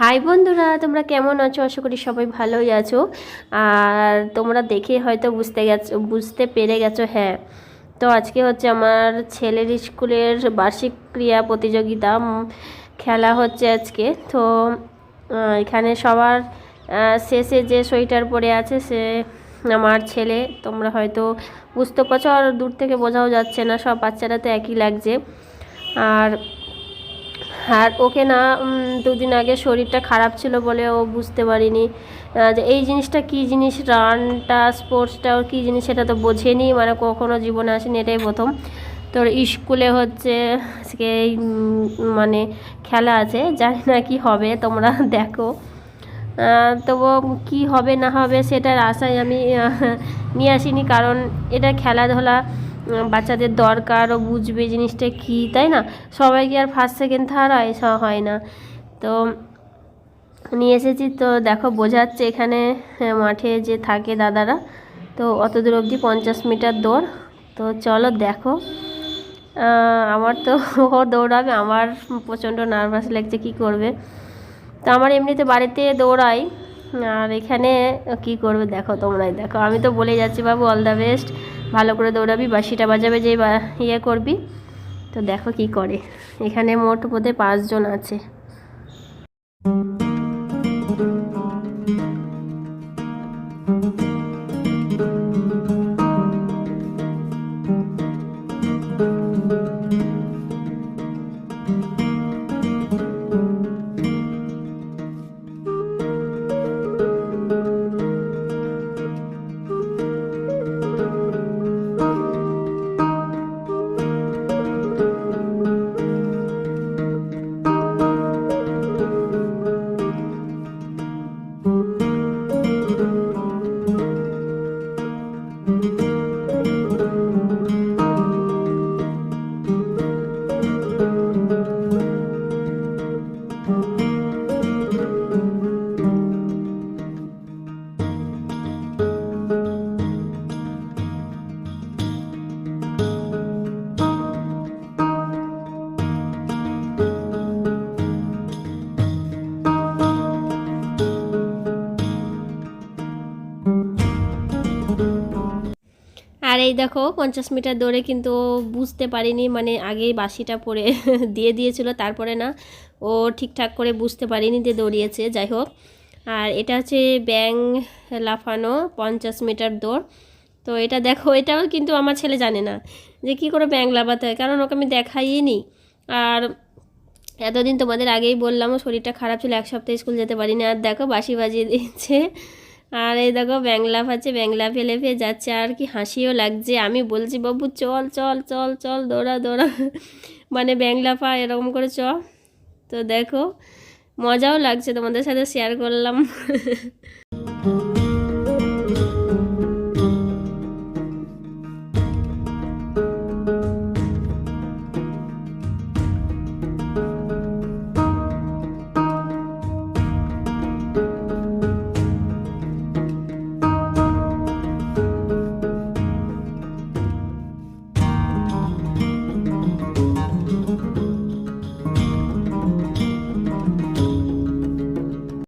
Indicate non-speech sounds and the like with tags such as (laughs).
High বন্ধুরা, তোমরা কেমন আছো? আশা করি সবাই ভালোই আছো। আর তোমরা দেখে হয়তো বুঝতে গেছো, বুঝতে পেরে গেছো হ্যাঁ। তো আজকে হচ্ছে আমার ছেলের স্কুলের বার্ষিক ক্রিয়া প্রতিযোগিতা খেলা হচ্ছে আজকে। তো এখানে সবার শেষে যে সোয়েটার পরে আছে সে আমার ছেলে। তোমরা হয়তো বুঝতে পারছ, আর দূর থেকে বোঝাও যাচ্ছে না, সব বাচ্চারা তো একই লাগছে। আর আর ওকে না দুদিন আগে শরীরটা খারাপ ছিল বলে ও বুঝতে পারিনি। যে এই জিনিসটা কী জিনিস, রানটা, স্পোর্টসটা, ওর কী জিনিস সেটা তো বোঝেনি মানে কখনো জীবনে আসেনি, এটাই প্রথম। তোর স্কুলে হচ্ছে, আজকে মানে খেলা আছে, জানি না কি হবে, তোমরা (laughs) দেখো। তবু কি হবে না হবে সেটার আশায় আমি নিয়ে আসিনি, কারণ এটা খেলাধুলা বাচ্চাদের দরকার ও বুঝবে জিনিসটা কী তাই না? সবাই কি আর ফার্স্ট সেকেন্ড থার্ড হয় সব হয় না। তো নিয়ে এসেছি তো দেখো বোঝাচ্ছে এখানে হ্যাঁ, মাঠে যে থাকে দাদারা। তো অত দূর অবধি পঞ্চাশ মিটার দৌড়। তো চলো দেখো। আমার তো (laughs) ও দৌড়াবে আমার প্রচণ্ড নার্ভাস লাগছে কি করবে। তো আমার এমনিতে বাড়িতে দৌড়াই। আর এখানে কি করবে দেখো তোমরাই দেখো। আমি তো বলে যাচ্ছি বাবু অল দ্য বেস্ট ভালো করে দৌড়াবি, বাঁশিটা বাজাবে, যে ইয়ে করবি। তো দেখো কি করে। এখানে মোট বোধহয় পাঁচজন আছে। আর এই দেখো, পঞ্চাশ মিটার দৌড়ে কিন্তু বুঝতে পারিনি মানে আগেই বাসিটা পরে (laughs) দিয়ে দিয়েছিল, তারপরে না ও ঠিকঠাক করে বুঝতে পারিনি যে দৌড়িয়েছে, যাই হোক। আর এটা হচ্ছে ব্যাং লাফানো পঞ্চাশ মিটার দৌড়। তো এটা দেখো, এটাও কিন্তু আমার ছেলে জানে না যে কী করে ব্যাং লাফাতে হয়, কারণ ওকে আমি দেখাইই নি। আর এতদিন তোমাদের আগেই বললাম শরীরটা খারাপ ছিল, এক সপ্তাহে স্কুল যেতে পারিনি, আর দেখো বাসি বাজিয়ে দিচ্ছে আর এই দেখো ব্যাংলা আছে ব্যাংলা ফেলে ফেলে যাচ্ছে, আর কি হাসিও লাগছে। আমি বলছি, বাবু, চল চল চল চল, দৌড়া দৌড়া। মানে ব্যাংলা পা এরকম করে চ। তো দেখো, মজাও লাগছে তোমাদের সাথে শেয়ার করলাম।